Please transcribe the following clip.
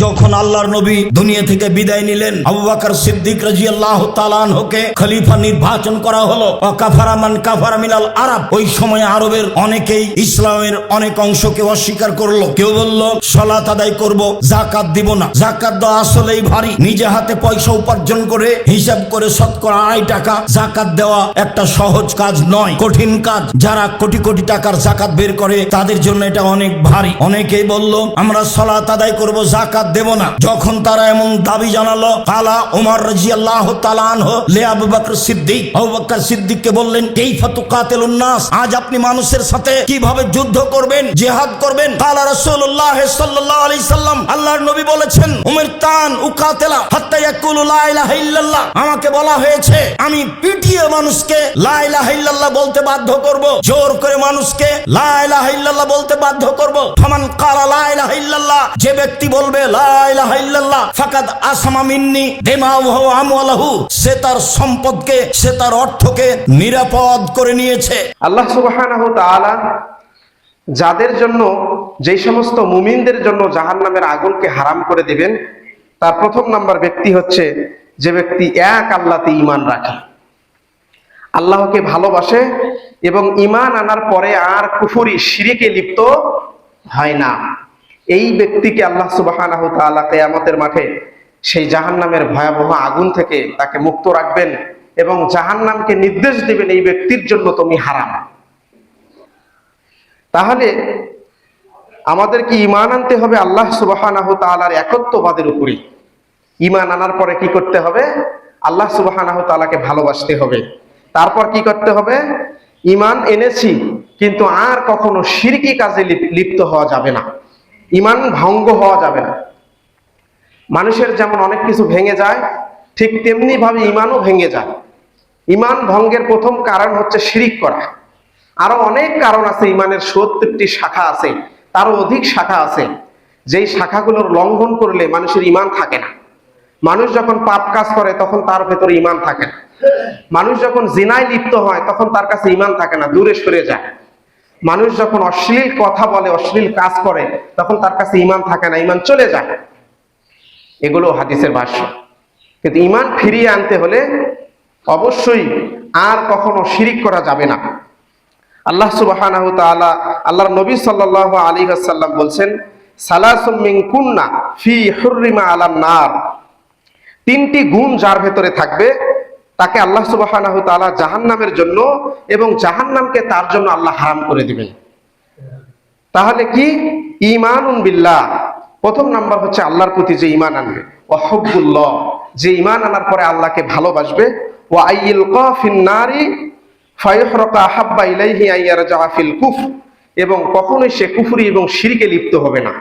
যখন আল্লাহর নবী দুনিয়া থেকে বিদায় নিলেন, আবু বকর সিদ্দিক রাজিয়াল্লাহু তাআলাকে খলিফা নির্বাচন করা হলো। কাফারা মান কাফারা মিনাল আরব। ওই সময় আরবের অনেকেই ইসলামের অনেক অংশকে অস্বীকার করল। কেউ বলল, সলাত আদায় করব জাকাত দিব না। জাকাত দেওয়া আসলেই ভারী। নিজে হাতে পয়সা উপার্জন করে, হিসাব করে শতকরা আড়াই টাকা জাকাত দেওয়া একটা সহজ কাজ নয়, কঠিন কাজ। যারা কোটি কোটি টাকার জাকাত বের করে, তাদের জন্য এটা অনেক ভারী। অনেকেই বলল, আমরা সলাত আদায় করব জাকাত দেব না। যখন তারা এমন দাবি জানালো কালা ওমর আজ আপনি মানুষের সাথে কীভাবে তান উকাতেলা আমাকে বলা হয়েছে, আমি পিটিয়ে মানুষকে লা ইলাহা বলতে বাধ্য করব, জোর করে মানুষকে লা ইলাহা বলতে বাধ্য করব। ফামান কালা লা ইলাহা যে ব্যক্তি বলবে, লা সে তার সম্পদকে, সে তার অর্থকে নিরাপদ করে নিয়েছে। আল্লাহ সুবহানাহু যাদের জন্য, যেই সমস্ত মুমিনদের জন্য জাহান্নামের আগুনকে হারাম করে দিবেন, তার প্রথম নাম্বার ব্যক্তি হচ্ছে যে ব্যক্তি এক আল্লাহতে ঈমান রাখে। আল্লাহকে ভালোবাসে এবং ইমান আনার পরে আর কুফুরি, শিরিকে লিপ্ত হয় না। এই ব্যক্তিকে আল্লাহ তাআলা কিয়ামতের মাঠে সেই জাহান্নামের ভয়াবহ আগুন থেকে তাকে মুক্ত রাখবেন এবং জাহান্নামকে নির্দেশ দিবেন এই ব্যক্তির জন্য তুমি হারাম। তাহলে আমাদেরকে ইমান আনতে হবে আল্লাহ তালার একত্ববাদের উপরে ইমান আনার পরে কি করতে হবে? আল্লাহ সুবাহানাহ তালাকে ভালোবাসতে হবে। তারপর কি করতে হবে? ইমান এনেছি, কিন্তু আর কখনো সিরকি কাজে লিপ- লিপ্ত হওয়া যাবে না। ইমান ভঙ্গ হওয়া যাবে না। মানুষের যেমন অনেক কিছু ভেঙে যায়, ঠিক তেমনি ভাবে ইমানও ভেঙে যায়। ইমান ভঙ্গের প্রথম কারণ হচ্ছে শিরিক করা। আরও অনেক কারণ আছে ইমানের সত্তরটি শাখা আছে, তারও অধিক শাখা আছে। যেই শাখাগুলোর লঙ্ঘন করলে মানুষের ইমান থাকে না। মানুষ যখন পাপ কাজ করে, তখন তার ভেতরে ইমান থাকে না। মানুষ যখন জিনায় লিপ্ত হয়, তখন তার কাছে ইমান থাকে না, দূরে সরে যায়। মানুষ যখন অশ্লীল কথা বলে, অশ্লীল কাজ করে, তখন তার কাছে ইমান থাকে না ইমান চলে যায়। এগুলো হাদিসের ভাষ্য। কিন্তু ইমান ফিরিয়ে আনতে হলে অবশ্যই আর কখনো শিরিক করা যাবে না। আল্লাহ তাআলা, আল্লাহর নবী সাল্লাল্লাহু আলাইহি ওয়াসাল্লাম বলছেন, সালাসুম কুন্না ফি হুররিমা আলাম নার। তিনটি গুণ যার ভেতরে থাকবে তাকে আল্লাহ সুবহানাহু তাআলা জাহান্নামের জন্য এবং জাহান্নামকে তার জন্য আল্লাহ হারাম করে দিবেন। তাহলে কি? ইমানুন বিল্লাহ। প্রথম নাম্বার হচ্ছে আল্লাহর প্রতি যে ইমান আনবে। ও হব্বুল্লাহ। যে ইমান আনার পরে আল্লাহকে ভালোবাসবে। ও আইল কফিন নারী ফায়ুহরকা ইলাইহি আইয়ারজা ফিল কুফর। এবং কখনোই সে কুফরি এবং শিরিকে লিপ্ত হবে না।